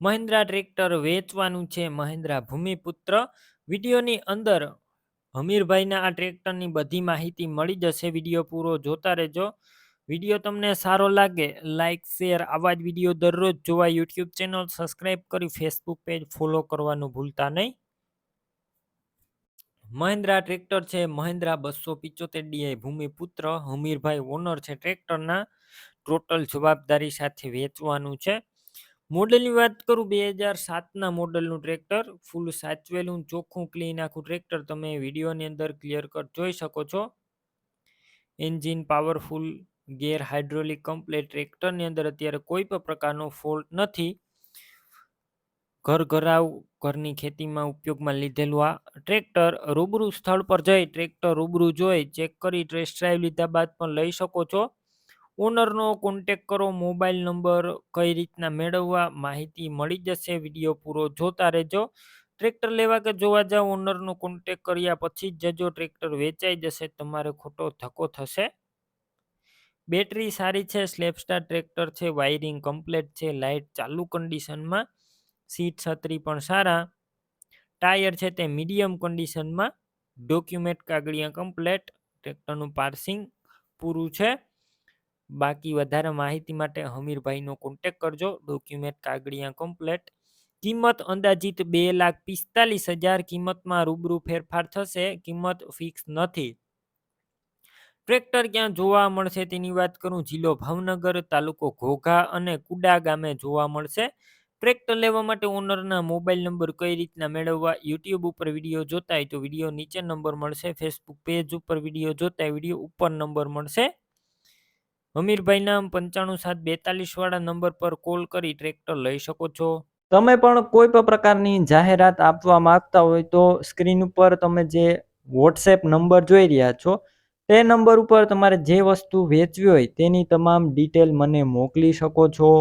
Mahindra tractor વેચવાનું છે મહિન્દ્રા ભૂમિપુત્ર. વિડીયોની અંદર હમીરભાઈના આ ટ્રેક્ટરની બધી માહિતી મળી જશે. વીડિયો પૂરો જોતા રહેજો. વીડિયો તમને સારો લાગે લાઇક શેર, આવા જ વીડિયો દરરોજ જોવા યુટ્યુબ ચેનલ સબસ્ક્રાઈબ કરી ફેસબુક પેજ ફોલો કરવાનું ભૂલતા નહીં. મહિન્દ્રા ટ્રેક્ટર છે મહિન્દ્રા બસો પિચોતેર ડીઆઈ ભૂમિપુત્ર. હમીરભાઈ ઓનર છે ટ્રેક્ટરના. ટોટલ જવાબદારી સાથે વેચવાનું છે. મોડલની વાત કરું, બે હજાર સાતના મોડલનું ટ્રેક્ટર. ફૂલ સાચવેલું, ચોખ્ખું, ક્લીન આખું ટ્રેક્ટર તમે વિડીયોની અંદર ક્લિયર કટ જોઈ શકો છો. Engine powerful gear hydraulic complete ટ્રેક્ટરની અંદર અત્યારે કોઈ પણ પ્રકારનો ફોલ્ટ નથી. ઘર ઘરાવ, ઘરની ખેતીમાં ઉપયોગમાં લીધેલું આ ટ્રેક્ટર રૂબરૂ સ્થળ પર જઈ ટ્રેક્ટર રૂબરૂ જોઈ, ચેક કરી ટેસ્ટ ડ્રાઈવ લીધા બાદ પણ લઈ શકો છો. ઓનરનો કોન્ટેક કરો મોબાઈલ નંબર કઈ રીતના મેળવવા, માહિતી મળી જશે વીડિયો પૂરો જોતા રહેજો. ટ્રેક્ટર લેવા કે જોવા જાવ ઓનરનો કોન્ટેક કર્યા પછી જ જજો ટ્રેક્ટર વેચાઈ જશે, તમારે ખોટો ધક્કો થશે. બેટરી સારી છે સ્લેપસ્ટાર ટ્રેક્ટર છે વાયરિંગ કમ્પ્લેટ છે લાઇટ ચાલુ કન્ડિશનમાં સીટ છત્રી પણ સારા. ટાયર છે તે મીડિયમ કન્ડિશનમાં ડોક્યુમેન્ટ કાગળિયા કમ્પ્લેટ ટ્રેક્ટરનું પાર્સિંગ પૂરું છે. બાકી વધારે માહિતી માટે હમીરભાઈનો કોન્ટેક કરજો. ડોક્યુમેન્ટ કાગળિયા કમ્પ્લેટ કિંમત અંદાજિત બે લાખ પિસ્તાલીસ હજાર કિંમતમાં રૂબરૂ ફેરફાર થશે. કિંમત ફિક્સ નથી. ટ્રેક્ટર ક્યાં જોવા મળશે તેની વાત કરું. જિલ્લો ભાવનગર, તાલુકો ઘોઘા અને કુડા ગામે જોવા મળશે. ટ્રેક્ટર લેવા માટે ઓનરના મોબાઈલ નંબર કઈ રીતના મેળવવા યુટ્યુબ ઉપર વીડિયો જોતા હોય તો વીડિયો નીચે નંબર મળશે. ફેસબુક પેજ ઉપર વીડિયો જોતા વીડિયો ઉપર નંબર મળશે. હમીરભાઈના પંચાણું સાત બેતાલીસ વાળા નંબર પર કોલ કરી ટ્રેક્ટર લઈ શકો છો? તમે પણ કોઈ પણ પ્રકારની જાહેરાત આપવા માંગતા હોય તો સ્ક્રીન ઉપર તમે જે વોટ્સએપ નંબર જોઈ રહ્યા છો, તે નંબર ઉપર તમારે જે વસ્તુ વેચવી હોય તેની તમામ ડિટેલ મને મોકલી શકો છો.